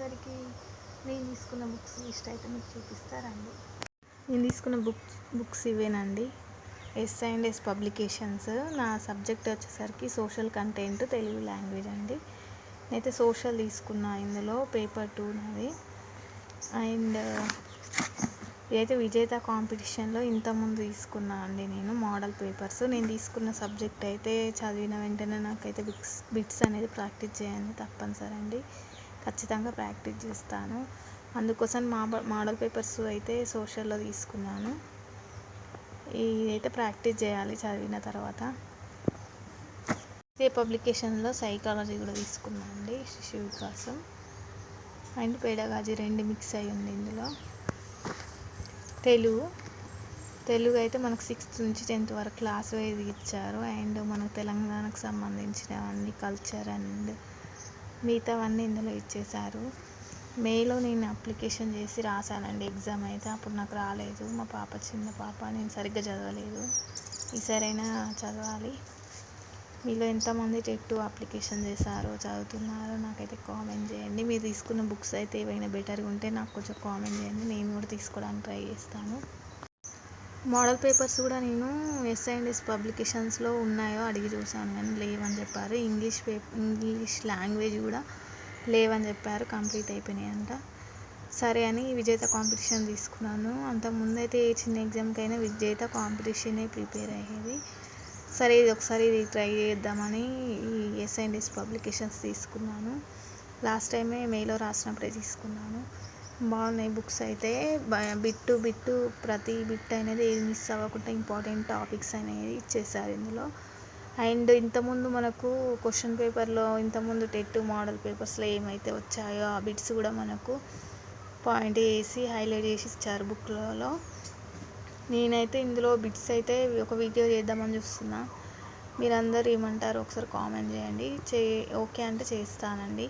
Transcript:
అందరికీ నేను తీసుకున్న బుక్స్ లిస్ట్ అయితే మీకు చూపిస్తారండి. నేను తీసుకున్న బుక్స్ బుక్స్ ఇవేనండి. S and S publications. నా సబ్జెక్ట్ వచ్చేసరికి సోషల్ కంటెంట్ తెలుగు లాంగ్వేజ్ అండి. నేనైతే సోషల్ తీసుకున్నా ఇందులో పేపర్ టూ నాది. అండ్ ఇదైతే విజేత కాంపిటీషన్లో ఇంతకుముందు తీసుకున్నా అండి నేను మోడల్ పేపర్స్. నేను తీసుకున్న సబ్జెక్ట్ అయితే చదివిన వెంటనే నాకైతే బిట్స్ బిట్స్ అనేది ప్రాక్టీస్ చేయండి తప్పనిసరి అండి ఖచ్చితంగా ప్రాక్టీస్ చేస్తాను. అందుకోసం మా మోడల్ పేపర్స్ అయితే సోషల్లో తీసుకున్నాను. ఇదైతే ప్రాక్టీస్ చేయాలి చదివిన తర్వాత. ఇదే పబ్లికేషన్లో సైకాలజీ కూడా తీసుకున్నాను అండి శిశు వికాసం అండ్ పేడగాజీ రెండు మిక్స్ అయి ఉంది ఇందులో. తెలుగు. తెలుగు అయితే మనకు సిక్స్త్ నుంచి టెన్త్ వరకు క్లాస్ వైజ్ ఇచ్చారు. అండ్ మనకు తెలంగాణకు సంబంధించినవన్నీ కల్చర్ అండ్ మిగతావన్నీ ఇందులో ఇచ్చేశారు. మేలో నేను అప్లికేషన్ చేసి రాశానండి. ఎగ్జామ్ అయితే అప్పుడు నాకు రాలేదు. మా పాప చిన్న పాప నేను సరిగ్గా చదవలేదు. ఈసారైనా చదవాలి. మీలో ఎంతమంది టెట్ అప్లికేషన్ చేశారో చదువుతున్నారో నాకైతే కామెంట్ చేయండి. మీరు తీసుకున్న బుక్స్ అయితే ఏవైనా బెటర్గా ఉంటే నాకు కొంచెం కామెంట్ చేయండి. నేను కూడా తీసుకోవడానికి ట్రై చేస్తాను. మోడల్ పేపర్స్ కూడా నేను ఎస్ అండ్ ఎస్ పబ్లికేషన్స్లో ఉన్నాయో అడిగి చూశాను కానీ లేవని చెప్పారు. ఇంగ్లీష్ పేపర్ ఇంగ్లీష్ లాంగ్వేజ్ కూడా లేవని చెప్పారు. కంప్లీట్ అయిపోయినాయి అంట సరే అని విజేత కాంపిటీషన్ తీసుకున్నాను. అంతకుముందైతే అయితే ఏ చిన్న ఎగ్జామ్కైనా విజేత కాంపిటీషనే ప్రిపేర్ అయ్యేది. సరే ఇది ఒకసారి ఇది ట్రై చేద్దామని ఈ ఎస్ అండ్ ఎస్ పబ్లికేషన్స్ తీసుకున్నాను. లాస్ట్ టైమే మేలో రాసినప్పుడే తీసుకున్నాను. బాగున్నాయి బుక్స్ అయితే. బిట్టు బిట్టు ప్రతి బిట్ అనేది ఏది మిస్ అవ్వకుండా ఇంపార్టెంట్ టాపిక్స్ అనేది ఇచ్చేసారు ఇందులో. అండ్ ఇంతకుముందు మనకు క్వశ్చన్ పేపర్లో ఇంతకుముందు టెట్ మోడల్ పేపర్స్లో ఏమైతే వచ్చాయో ఆ బిట్స్ కూడా మనకు పాయింట్ చేసి హైలైట్ చేసి ఇచ్చారు బుక్లలో నేనైతే ఇందులో బిట్స్ అయితే ఒక వీడియో చేద్దామని చూస్తున్నా. మీరందరూ ఏమంటారు ఒకసారి కామెంట్ చేయండి. చే ఓకే అంటే చేస్తానండి.